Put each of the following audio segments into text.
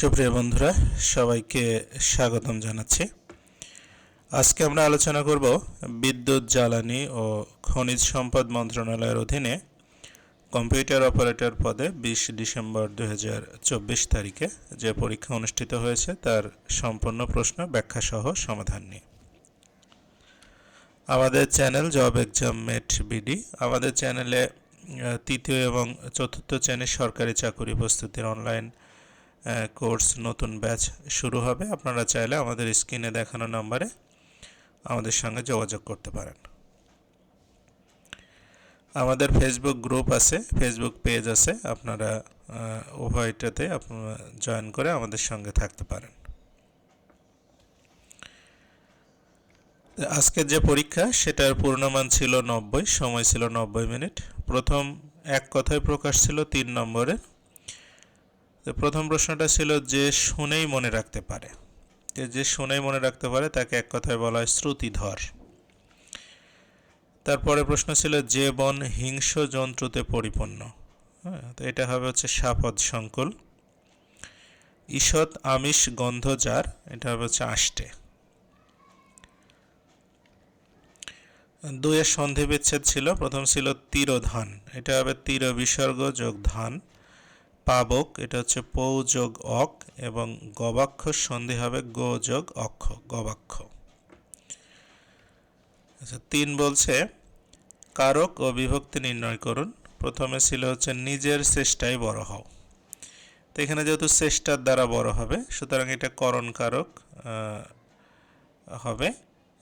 সুপ্রিয় বন্ধুরা, সবাইকে স্বাগতম জানাচ্ছি। আজকে আমরা আলোচনা করব বিদ্যুৎ, জ্বালানি ও খনিজ সম্পদ মন্ত্রণালয়ের অধীনে কম্পিউটার অপারেটর পদে বিশ ডিসেম্বর দু হাজার চব্বিশ তারিখে যে পরীক্ষা অনুষ্ঠিত হয়েছে, তার সম্পূর্ণ প্রশ্ন, ব্যাখ্যাসহ সমাধান নিয়ে। আমাদের channel job exam mate BD, আমাদের চ্যানেলে তৃতীয় এবং চতুর্থ শ্রেণির সরকারি চাকুরি প্রস্তুতির অনলাইন কোর্স নতুন ব্যাচ শুরু হবে। আপনারা চাইলে আমাদের স্ক্রিনে দেখানো নম্বরে আমাদের সঙ্গে যোগাযোগ করতে পারেন। আমাদের ফেসবুক গ্রুপ আছে ফেসবুক পেজ আছে। আপনারা উভয়টাতে আপনারা জয়েন করে আমাদের সঙ্গে থাকতে পারেন। আজকের যে পরীক্ষা, সেটার পূর্ণমান ছিল নব্বই, সময় ছিল নব্বই মিনিট। প্রথম এক কথায় প্রকাশ ছিল তিন নম্বরের। তো প্রথম প্রশ্নটা ছিল যে শুনেই মনে রাখতে পারে। যে যে শুনেই মনে রাখতে পারে তাকে এক কথায় বলা হয় শ্রুতিধর। তারপরে প্রশ্ন ছিল যে বন হিংস্র জন্তুতে পরিপূর্ণ। হ্যাঁ তো এটা হবে হচ্ছে সাপদ সংকুল। ঈষৎ আমিষ গন্ধ যার, এটা হবে হচ্ছে আষ্টে। দুয়ের সন্ধি বিচ্ছেদ ছিল, প্রথম ছিল তিরোধান, এটা হবে তীর বিসর্গ যোগ ধান। পাবক, এটা হচ্ছে পৌ যোগ অক এবং গবাক্ষ সন্ধি হবে গো যোগ অক্ষ, গবাক্ষ। আচ্ছা তিন বলছে, কারক ও বিভক্তি নির্ণয় করুন। প্রথমে ছিল হচ্ছে নিজের চেষ্টায় বড় হও। তো এখানে যেহেতু চেষ্টার দ্বারা বড় হবে, সুতরাং এটা করণ কারক হবে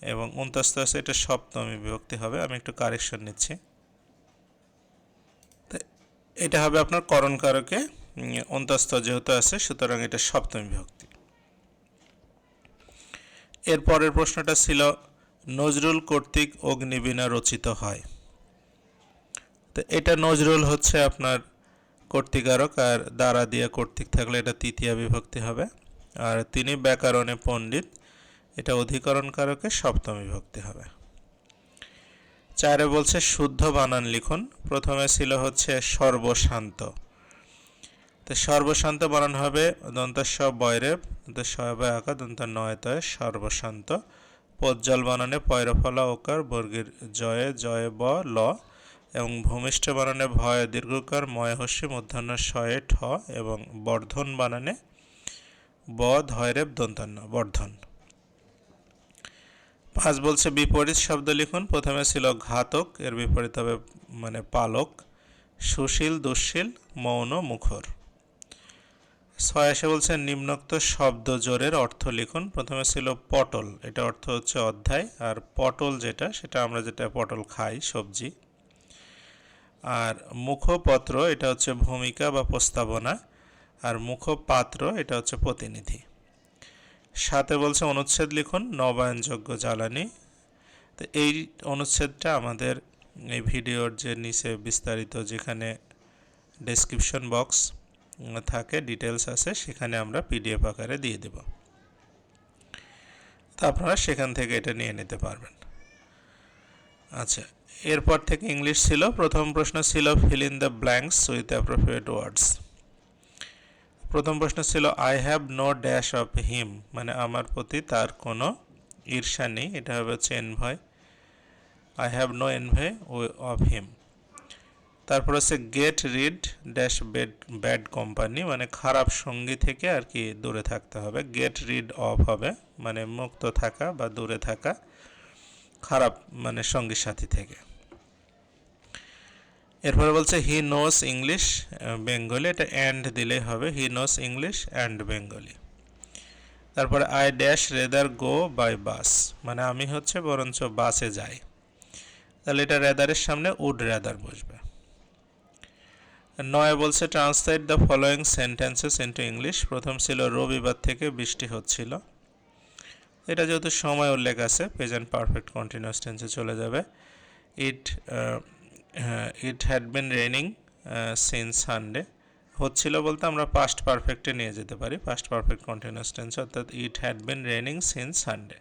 এবং উনতাস্ত আছে এটা সপ্তমী বিভক্তি হবে। আমি একটু কারেকশন নিচ্ছি। এটা হবে আপনার করণ কারকে উম, অন্তস্থ যেহেতু আছে সুতরাং এটা সপ্তমী বিভক্তি এর পরের প্রশ্নটা ছিল নজরুল কর্তৃক অগ্নিবীণা রচিত হয়। তো এটা নজরুল হচ্ছে আপনার কর্তৃকারক আর দ্বারা দিয়ে কর্তৃক থাকলে এটা তৃতীয় বিভক্তি হবে। আর তিনি ব্যাকরণে পণ্ডিত এটা অধিকরণ কারকে সপ্তম বিভক্তি হবে। চারে বলছে, শুদ্ধ বানান লিখুন। প্রথমে ছিল হচ্ছে, সর্বশান্ত। তো সর্বশান্ত বানান হবে দন্তস্ব বয়রে, দন্ত আকার দন্ত নয়তয় সর্বশান্ত। পজ্জল বানানে পয়রফলা ওকার বর্গের জয়ে জয়ে ব, ল। এবং ভূমিষ্ঠ বানানে ভয়, দীর্ঘকার ময় হস্যি মধ্যাহ্ন শয়ে, ঠ এবং বর্ধন বানানে ব, ধয়রেব দন্তান্ন বর্ধন। পাঁচ বলছে বিপরীত শব্দ লিখুন। প্রথমে ছিল ঘাতক, এর বিপরীত হবে মানে পালক, সুশীল, দুঃশীল, মৌন, মুখর। ছয় এসে বলছে নিম্নোক্ত শব্দ জোরের অর্থ লিখুন। প্রথমে ছিল পটল, এটা অর্থ হচ্ছে অধ্যায়। আর পটল যেটা, সেটা আমরা যেটা পটল খাই, সবজি। আর মুখপত্র, এটা হচ্ছে ভূমিকা বা প্রস্তাবনা। আর মুখপাত্র, এটা হচ্ছে প্রতিনিধি। সাথে বলছে অনুচ্ছেদ লিখুন, নবায়নযোগ্য জ্বালানি। তো এই অনুচ্ছেদটা আমাদের এই ভিডিওর যে নিচে বিস্তারিত যেখানে ডেসক্রিপশন বক্স থাকে ডিটেলস আছে, সেখানে আমরা পিডিএফ আকারে দিয়ে দেব। তো আপনারা সেখান থেকে এটা নিয়ে নিতে পারবেন। আচ্ছা এরপর থেকে ইংলিশ ছিল। প্রথম প্রশ্ন ছিল fill in the blanks with appropriate words প্রথম প্রশ্ন ছিল I have no dash of him মানে আমার প্রতি তার কোনো ঈর্ষা নেই। এটা হবে হচ্ছে envoy I have no envoy of him তারপর হচ্ছে get rid dash bad bad company মানে খারাপ সঙ্গী থেকে আর কি দূরে থাকতে হবে। গেট রিড অফ হবে মানে মুক্ত থাকা বা দূরে থাকা, খারাপ মানে সঙ্গী সাথী থেকে। এরপরে বলছে হি নোস ইংলিশ বেঙ্গলি এটা অ্যান্ড দিলেই হবে। He knows English and Bengali তারপরে I dash rather go by bus মানে আমি হচ্ছে বরঞ্চ বাসে যাই। তাহলে এটা রেদারের সামনে উড রেদার বসবে। নয় বলছে translate the following sentences into English প্রথম ছিল, রবিবার থেকে বৃষ্টি হচ্ছিল। এটা যেহেতু সময় উল্লেখ আছে প্রেজেন্ট পারফেক্ট কন্টিনিউয়াস টেন্সে চলে যাবে। It it had been raining since Sunday হচ্ছিল বলতে আমরা পাস্ট পারফেক্টে নিয়ে যেতে পারি পাস্ট পারফেক্ট কন্টিনিউয়াস টেন্স অর্থাৎ it had been raining since Sunday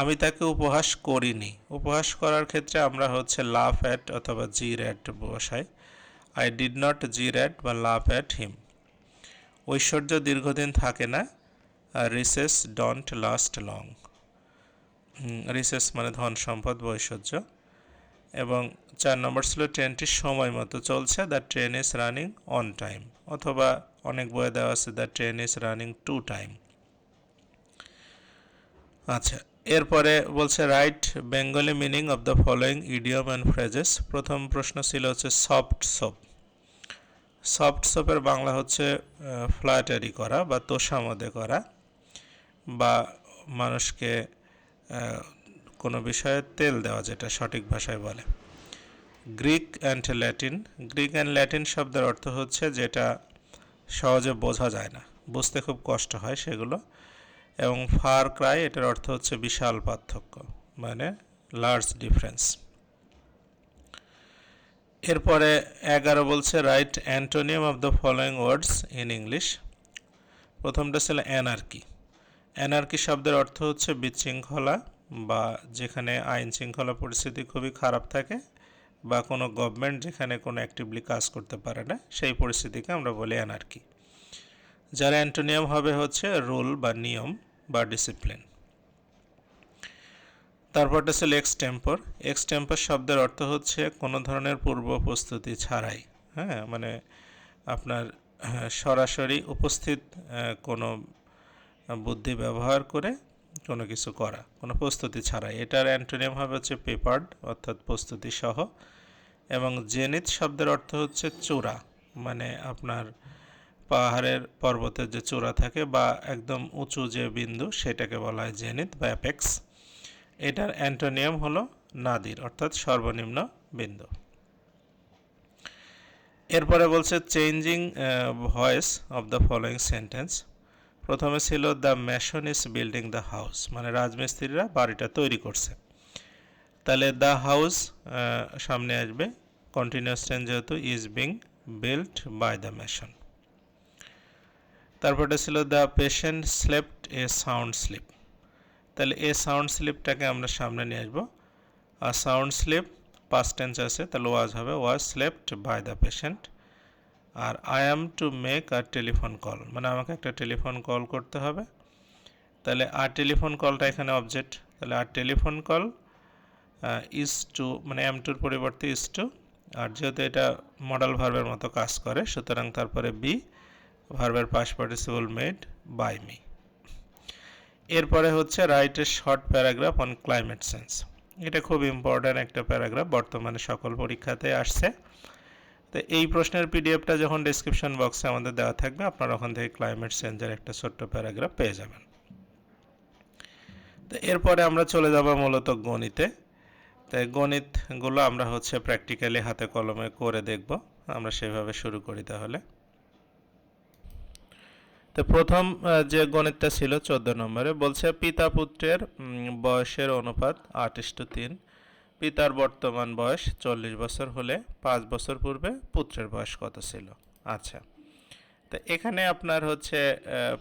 আমি তাকে উপহাস করিনি। উপহাস করার ক্ষেত্রে আমরা হচ্ছে লাভ অ্যাট অথবা জি র্যাট বসাই। I did not jeer at বা লাভ অ্যাট হিম ঐশ্বর্য দীর্ঘদিন থাকে না riches don't last long riches মানে ধন সম্পদ বা ঐশ্বর্য। এবং চার নম্বর ছিল ট্রেনটি সময় মতো চলছে। The train is running on time অথবা অনেক বইয়ে দেওয়া আছে the train is running to time আচ্ছা এরপরে বলছে write Bengali meaning of the following idiom and phrases প্রথম প্রশ্ন ছিল হচ্ছে সফট সোপ সফট সোপের বাংলা হচ্ছে ফ্ল্যাটারি করা বা তোষামদে করা বা মানুষকে কোনো বিষয়ে তেল দেওয়া যেটা সঠিক ভাষায় বলে। Greek and Latin Greek and Latin শব্দের অর্থ হচ্ছে যেটা সহজে বোঝা যায় না, বুঝতে খুব কষ্ট হয় সেগুলো। এবং ফার ক্রাই এটার অর্থ হচ্ছে বিশাল পার্থক্য মানে লার্জ ডিফারেন্স এরপরে এগারো বলছে write antonym of the following words in English প্রথমটা ছিল অ্যানার্কি অ্যানার্কি শব্দের অর্থ হচ্ছে বিশৃঙ্খলা বা যেখানে আইন শৃঙ্খলা পরিস্থিতি খুবই খারাপ থাকে বা কোনো গভর্নমেন্ট যেখানে কোনো অ্যাক্টিভলি কাজ করতে পারে না সেই পরিস্থিতিকে আমরা বলি অ্যানার্কি যার অ্যান্টোনিয়াম হবে হচ্ছে রুল বা নিয়ম বা ডিসিপ্লিন তারপরটা ছিল এক্সটেম্পর এক্সটেম্পর শব্দের অর্থ হচ্ছে কোনো ধরনের পূর্ব প্রস্তুতি ছাড়াই। হ্যাঁ মানে আপনার হ্যাঁ, সরাসরি উপস্থিত কোনো বুদ্ধি ব্যবহার করে কোনো কিছু করা, কোনো প্রস্তুতি ছাড়াই এটার অ্যান্টোনিয়াম হবে হচ্ছে পেপার্ড, অর্থাৎ প্রস্তুতি সহ। এবং জেনিত শব্দের অর্থ হচ্ছে চূড়া মানে আপনার পাহাড়ের পর্বতের যে চূড়া থাকে বা একদম উঁচু যে বিন্দু, সেটাকে বলা হয় জেনিত বা অ্যাপেক্স। এটার অ্যান্টোনিয়াম হলো নাদির, অর্থাৎ সর্বনিম্ন বিন্দু। এরপরে বলছে changing voice of the following sentence. প্রথমে ছিল the mason is building the house মানে রাজমিস্ত্রিরা বাড়িটা তৈরি করছে। তাহলে দ্য হাউস সামনে আসবে, কন্টিনিউয়াস টেন্স যেহেতু, is being built by the mason. তারপরটা ছিল the patient slept a sound sleep. তাহলে এ সাউন্ড স্লিপটাকে আমরা সামনে নিয়ে আসব। আর সাউন্ড স্লিপ পাস্ট টেন্স আছে, তাহলে ওয়াজ হবে, was slept by the patient R I am to make R telephone call মানে আমাকে একটা টেলিফোন কল করতে হবে। তাহলে আর টেলিফোন কলটা এখানে অবজেক্ট তাহলে আর টেলিফোন কল ইস টু মানে এম টুর পরিবর্তে ইস টু আর যেহেতু এটা মডেল ভার্বের মতো কাজ করে, সুতরাং তারপরে বি ভার্বের past participle made by me এরপরে হচ্ছে write a short paragraph on climate sense এটা খুব ইম্পর্ট্যান্ট একটা প্যারাগ্রাফ বর্তমানে সকল পরীক্ষাতে আসছে। তো এই প্রশ্নের পিডিএফটা যখন ডিসক্রিপশন বক্সে আমাদের দেওয়া থাকবে, আপনারা ওখান থেকে ক্লাইমেট চেঞ্জের একটা ছোট্ট প্যারাগ্রাফ পেয়ে যাবেন। তো এরপরে আমরা চলে যাব মূলত গণিতে। তাই গণিতগুলো আমরা হচ্ছে প্র্যাকটিক্যালি হাতে কলমে করে দেখব। আমরা সেভাবে শুরু করি তাহলে। তো প্রথম যে গণিতটা ছিল চোদ্দ নম্বরে, বলছে পিতা পুত্রের বয়সের অনুপাত আট ইস্টু তিন। পিতার বর্তমান বয়স চল্লিশ বছর হলে পাঁচ বছর পূর্বে পুত্রের বয়স কত ছিল? আচ্ছা তো এখানে আপনার হচ্ছে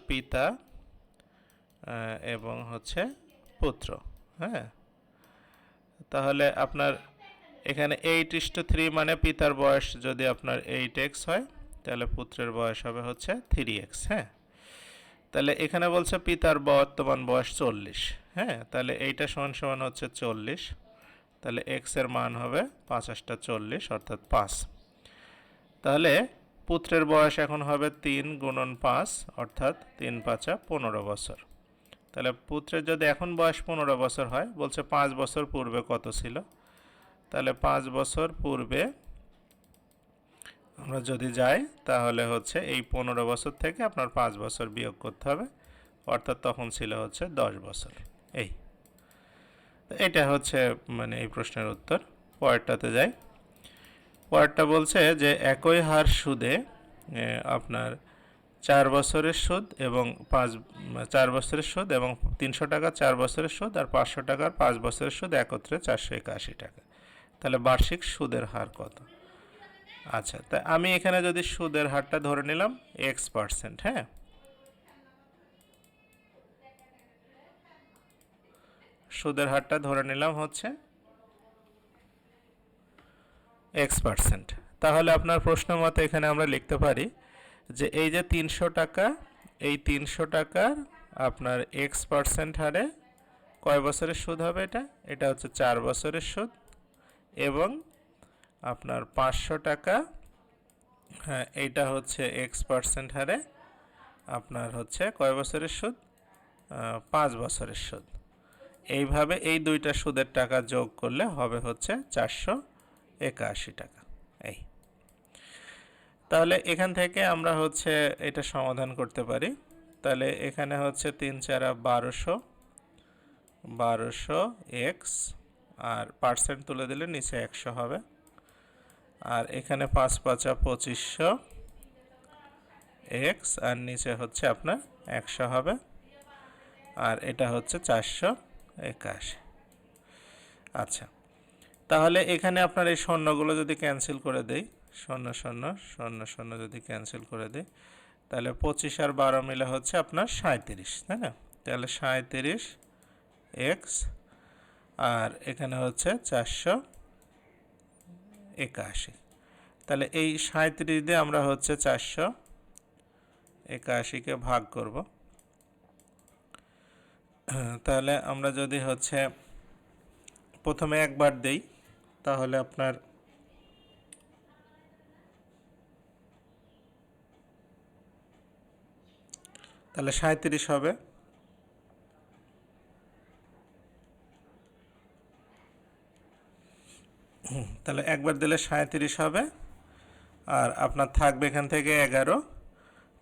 পিতা এবং হচ্ছে পুত্র হ্যাঁ? তাহলে আপনার এখানে এইট ইস্টু থ্রি মানে পিতার বয়স যদি আপনার এইট এক্স হয়, তাহলে পুত্রের বয়স হবে হচ্ছে থ্রি এক্স হ্যাঁ? তাহলে এখানে বলছে পিতার বর্তমান বয়স চল্লিশ হ্যাঁ? তাহলে এইটা সমান সমান হচ্ছে চল্লিশ। তাহলে এক্সের মান হবে পাঁচাশটা চল্লিশ, অর্থাৎ পাঁচ। তাহলে পুত্রের বয়স এখন হবে তিন গুণন পাঁচ, অর্থাৎ তিন পাঁচা পনেরো বছর। তাহলে পুত্রের যদি এখন বয়স পনেরো বছর হয়, বলছে পাঁচ বছর পূর্বে কত ছিল? তাহলে পাঁচ বছর পূর্বে আমরা যদি যাই, তাহলে হচ্ছে এই পনেরো বছর থেকে আপনার পাঁচ বছর বিয়োগ করতে হবে, অর্থাৎ তখন ছিল হচ্ছে দশ বছর। এই। এটা হচ্ছে মানে এই প্রশ্নের উত্তর। পরেরটাতে যাই। পরেরটা বলছে যে, একই হার সুদে আপনার চার বছরের সুদ এবং পাঁচ, চার বছরের সুদ এবং তিনশো টাকা চার বছরের সুদ আর পাঁচশো টাকার পাঁচ বছরের সুদ একত্রে চারশো একাশি টাকা। তাহলে বার্ষিক সুদের হার কত? আচ্ছা তা আমি এখানে যদি সুদের হারটা ধরে নিলাম, এক্স পার্সেন্ট হ্যাঁ? সুদের হারটা ধরে নিলাম হচ্ছে এক্স পার্সেন্ট তাহলে আপনার প্রশ্ন মতে এখানে আমরা লিখতে পারি যে এই যে তিনশো টাকা, এই তিনশো টাকার আপনার এক্স পার্সেন্ট হারে কয় বছরের সুদ হবে এটা? এটা হচ্ছে চার বছরের সুদ এবং আপনার পাঁচশো টাকা হ্যাঁ এইটা হচ্ছে এক্স পার্সেন্ট হারে আপনার হচ্ছে কয় বছরের সুদ? পাঁচ বছরের সুদ। এইভাবে এই দুইটা সুদের টাকা যোগ করলে হবে হচ্ছে চারশো একাশি টাকা। এই। তাহলে এখান থেকে আমরা হচ্ছে এটা সমাধান করতে পারি। তাহলে এখানে হচ্ছে তিন চারা বারোশো বারোশো এক্স, আর পার্সেন্ট তুলে দিলে নিচে একশো হবে। আর এখানে পাঁচ পাঁচা পঁচিশশো এক্স, আর নিচে হচ্ছে আপনার একশো হবে। আর এটা হচ্ছে চারশো একাশি আচ্ছা তাহলে এখানে আপনার এই শূন্যগুলো যদি ক্যান্সেল করে দেই শূন্য শূন্য শূন্য শূন্য যদি ক্যান্সেল করে দিই, তাহলে পঁচিশ আর বারো মিলে হচ্ছে আপনার সাঁত্রিশ তাই না? তাহলে সাঁত্রিশ এক্স আর এখানে হচ্ছে চারশো একাশি। তাহলে এই সাঁত্রিশ দিয়ে আমরা হচ্ছে চারশো একাশিকে ভাগ করব। তাহলে আমরা যদি হচ্ছে প্রথমে একবার দেই, তাহলে আপনার তাহলে সাঁত্রিশ হবে। তাহলে একবার দিলে সাঁত্রিশ হবে, আর আপনার থাকবে এখান থেকে এগারো,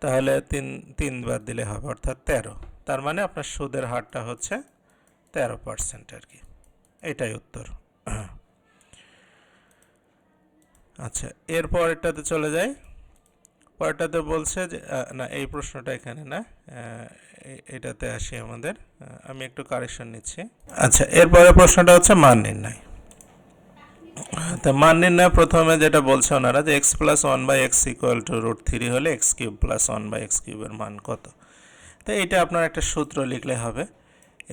তাহলে তিন, তিনবার দিলে হবে, অর্থাৎ তেরো। তার মানে আপনার সুদের হারটা হচ্ছে তেরো পার্সেন্ট আর কি। এটাই উত্তর। আচ্ছা এর পরেরটাতে চলে যাই। পরেরটাতে বলছে যে না, এই প্রশ্নটা এখানে না এটাতে আসি আমাদের। আমি একটু কারেকশন নিচ্ছি। আচ্ছা এরপরে প্রশ্নটা হচ্ছে মান নির্ণয়। তা মান নির্ণয় প্রথমে যেটা বলছে ওনারা যে x plus one by x equal to root three হলে x cube plus one by x কিউবের মান কত? তো এটা আপনার একটা সূত্র লিখলে হবে।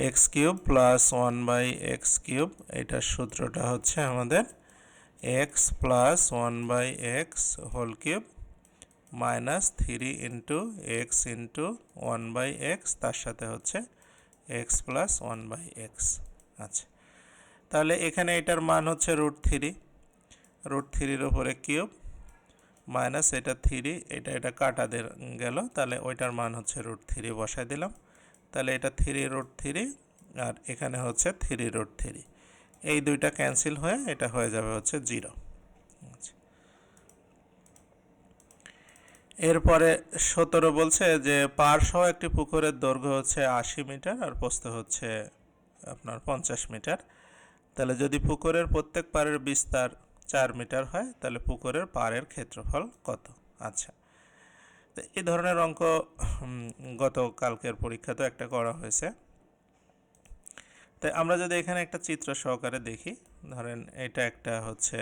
X cube plus one by x cube এটার সূত্রটা হচ্ছে আমাদের x plus one by x whole cube minus three into x into one by x, তার সাথে হচ্ছে x plus one by x. আচ্ছা তাহলে এখানে এটার মান হচ্ছে রুট থ্রি। রুট থ্রির ওপরে কিউব মাইনাস এটা থ্রি এটা এটা কাটা গেল, তাহলে ওইটার মান হচ্ছে রুট থ্রি বসাই দিলাম। তাহলে এটা থ্রি রুট থ্রি আর এখানে হচ্ছে থ্রি রুট থ্রি এই দুইটা ক্যান্সেল হয়ে এটা হয়ে যাবে হচ্ছে জিরো আচ্ছা। এরপরে সতেরো বলছে যে পার সহ একটি পুকুরের দৈর্ঘ্য হচ্ছে আশি মিটার আর প্রস্থ হচ্ছে আপনার পঞ্চাশ মিটার। তাহলে যদি পুকুরের প্রত্যেক পাড়ের বিস্তার চার মিটার হয়, তাহলে পুকুরের পাড়ের ক্ষেত্রফল কত? আচ্ছা। তো এই ধরনের অঙ্ক গতকালকের পরীক্ষাতেও একটা করা হয়েছে। তাই আমরা যদি এখানে একটা চিত্র সহকারে দেখি, ধরেন এটা একটা হচ্ছে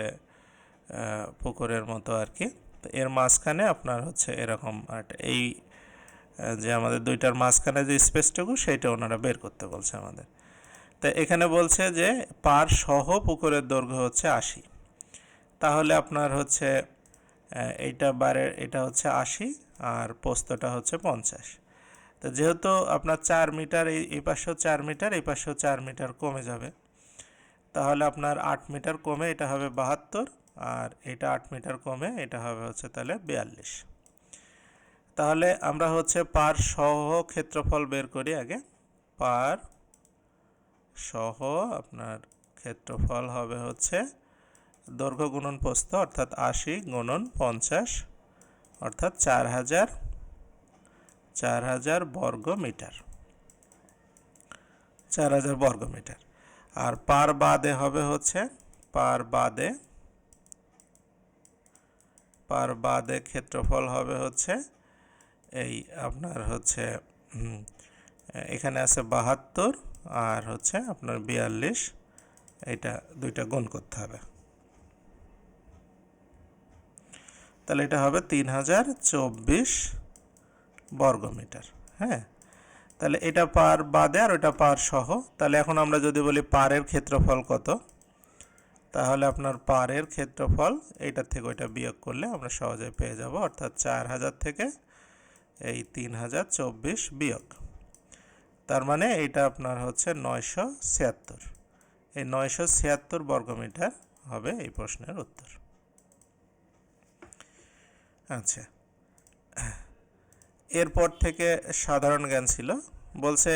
পুকুরের মতো আর কি। তো এর মাঝখানে আপনার হচ্ছে এরকম একটা, এই যে আমাদের দুইটার মাঝখানে যে স্পেসটুকু সেইটা ওনারা বের করতে বলছে আমাদের। তো এখানে বলছে যে পার সহ পুকুরের দৈর্ঘ্য হচ্ছে আশি। তাহলে আপনার হচ্ছে এইটা বারে এটা হচ্ছে আশি আর পোস্তটা হচ্ছে পঞ্চাশ। তো যেহেতু আপনার চার মিটার, এই এই পাশেও চার মিটার, এই পাশেও চার মিটার কমে যাবে। তাহলে আপনার আট মিটার কমে এটা হবে বাহাত্তর আর এটা আট মিটার কমে এটা হবে হচ্ছে তাহলে বিয়াল্লিশ। তাহলে আমরা হচ্ছে পার সহ ক্ষেত্রফল বের করি আগে। পার সহ আপনার ক্ষেত্রফল হবে হচ্ছে দৈর্ঘ্য গুণন প্রস্থ অর্থাৎ আশি গুণন পঞ্চাশ অর্থাৎ চার হাজার চার হাজার বর্গ মিটার। চার হাজার বর্গ মিটার। আর পার বাদে হবে হচ্ছে, পার বাদে পার বাদে ক্ষেত্রফল হবে হচ্ছে এই আপনার হচ্ছে এখানে আছে বাহাত্তর আর হচ্ছে আপনার বিয়াল্লিশ এটা দুইটা গুণ করতে হবে। তাহলে এটা হবে তিন হাজার চব্বিশ বর্গ মিটার হ্যাঁ? তাহলে এটা পার বাদে আর ওটা পার সহ, তাহলে এখন আমরা যদি বলি পারের ক্ষেত্রফল কত, তাহলে আপনার পারের ক্ষেত্রফল এইটার থেকে ওইটা বিয়োগ করলে আমরা সহজে পেয়ে যাব, অর্থাৎ চার হাজার থেকে এই তিন হাজার চব্বিশ বিয়োগ। তার মানে এইটা আপনার হচ্ছে নয়শো ছিয়াত্তর। এই নয়শো ছিয়াত্তর বর্গমিটার হবে এই প্রশ্নের উত্তর। আচ্ছা। এরপর থেকে সাধারণ জ্ঞান ছিল। বলছে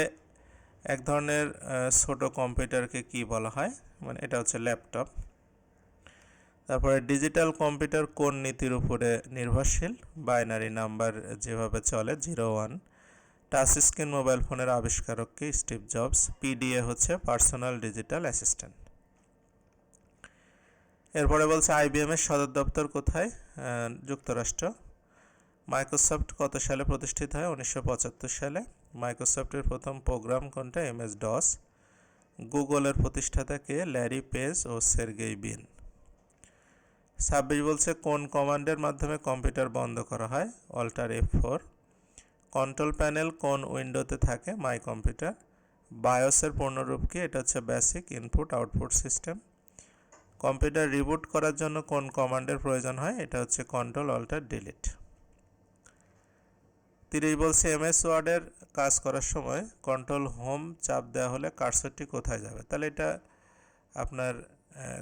এক ধরনের ছোট কম্পিউটারকে কি বলা হয়? মানে এটা হচ্ছে ল্যাপটপ। তারপরে ডিজিটাল কম্পিউটার কোন নীতির উপরে নির্ভরশীল? বাইনারি নাম্বার যেভাবে চলে, zero one. Touch screen mobile ফোনের আবিষ্কারককে স্টিভ জবস। পিডিএ হচ্ছে পার্সোনাল ডিজিটাল অ্যাসিস্ট্যান্ট। এরপরে বলছে আইবিএম এর সদর দপ্তর কোথায়? যুক্তরাষ্ট্র। মাইক্রোসফট কত সালে প্রতিষ্ঠিত হয়? উনিশশো পঁচাত্তর সালে। মাইক্রোসফটের প্রথম প্রোগ্রাম কোনটা? MS DOS. গুগলের প্রতিষ্ঠাতা কে? ল্যারি পেজ ও সের্গেই বিন। ছাব্বিশ বলছে কোন কমান্ডের মাধ্যমে কম্পিউটার বন্ধ করা হয়? Alt F four. Control panel কোন উইন্ডোতে থাকে? My computer. বায়োসের পূর্ণরূপ কি? এটা হচ্ছে basic input output system. Computer reboot করার জন্য কোন কমান্ডের প্রয়োজন হয়? এটা হচ্ছে কন্ট্রোল, অল্টার, ডিলিট। তিরিশ বলছে, এমএস ওয়ার্ডের কাজ করার সময় কন্ট্রোল হোম চাপ দেওয়া হলে কার্সরটি কোথায় যাবে? তাহলে এটা আপনার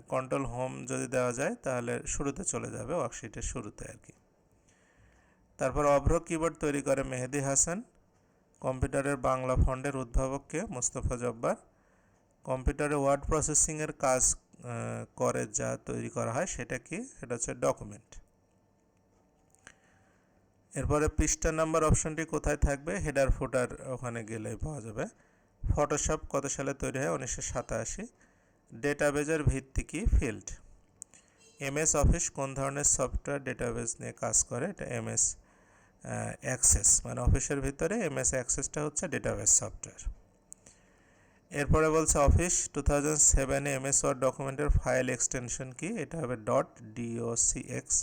কন্ট্রোল হোম যদি দেওয়া যায়, তাহলে শুরুতে চলে যাবে ওয়ার্কশিটের শুরুতে আর কি। তারপর অভ্র কিবোর্ড তৈরি করে মেহেদি হাসান। কম্পিউটারের বাংলা ফন্ডের উদ্ভাবককে মোস্তফা জব্বার। কম্পিউটারে ওয়ার্ড প্রসেসিংয়ের কাজ আহ, করে যা তৈরি করা হয় সেটা কি? সেটা হচ্ছে ডকুমেন্ট এরপরে পৃষ্ঠা নাম্বার অপশনটি কোথায় থাকবে? হেডার ফুটার ওখানে গেলেই পাওয়া যাবে। ফটোশপ কত সালে তৈরি হয়? উনিশশো সাতাশি। ডেটাবেজের ভিত্তি কি? ফিল্ড এমএস অফিস কোন ধরনের সফটওয়্যার ডেটাবেজ নিয়ে কাজ করে? এটা এমএস অ্যাক্সেস মানে অফিসের ভিতরে এমএস অ্যাক্সেসটা হচ্ছে ডেটাবেজ সফটওয়্যার এরপরে বলছে অফিস টু থাউজেন্ড সেভেনে এমএস ওয়ার্ড ডকুমেন্টের ফাইল এক্সটেনশন কি? এটা হবে ডট ডিওসিএক্স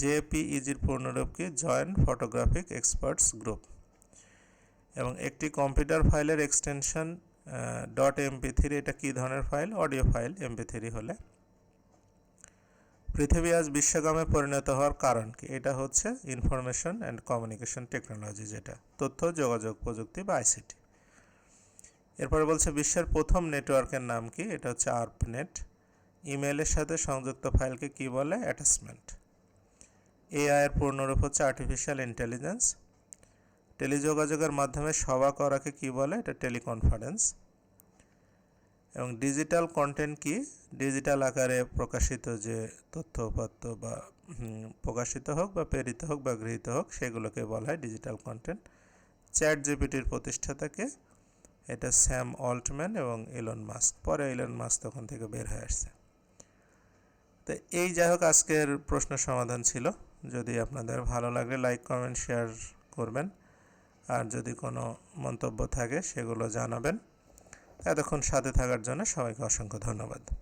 জেপিইজির পূর্ণরূপ কি? জয়েন্ট ফটোগ্রাফিক এক্সপার্টস গ্রুপ এবং একটি কম্পিউটার ফাইলের এক্সটেনশন ডট এমপি থ্রি এটা কী ধরনের file audio file MP three হলে। পৃথিবী আজ বিশ্বগ্রামে পরিণত হওয়ার কারণ কি? এটা হচ্ছে ইনফরমেশন অ্যান্ড কমিউনিকেশন টেকনোলজি যেটা। তথ্য, যোগাযোগ, প্রযুক্তি বা আইসিটি এরপরে বলছে, বিশ্বের প্রথম নেটওয়ার্কের নাম কি? এটা হচ্ছে আর্পনেট। ইমেলের সাথে সংযুক্ত ফাইলকে কি বলে? অ্যাটাচমেন্ট। এআই এর পূর্ণরূপ হচ্ছে আর্টিফিশিয়াল ইন্টেলিজেন্স টেলিযোগাযোগের মাধ্যমে সভা করাকে কি বলে? এটা টেলিকনফারেন্স। এবং ডিজিটাল কন্টেন্ট কি? ডিজিটাল আকারে প্রকাশিত যে তথ্য তথ্যপত্র বা প্রকাশিত হোক বা প্রেরিত হোক বা গৃহীত হোক, সেগুলোকে বলা হয় ডিজিটাল কন্টেন্ট। চ্যাট জিপিটির প্রতিষ্ঠাতাকে এটা স্যাম অল্টম্যান এবং এলন মাস্ক। পরে এলন মাস্ক তখন থেকে বের হয়ে আসছে। তো এই যাই হোক, আজকের প্রশ্ন সমাধান ছিল। যদি আপনাদের ভালো লাগে লাইক কমেন্ট শেয়ার করবেন। আর যদি কোনো মন্তব্য থাকে, সেগুলো জানাবেন। এতক্ষণ সাথে থাকার জন্য সবাইকে অসংখ্য ধন্যবাদ।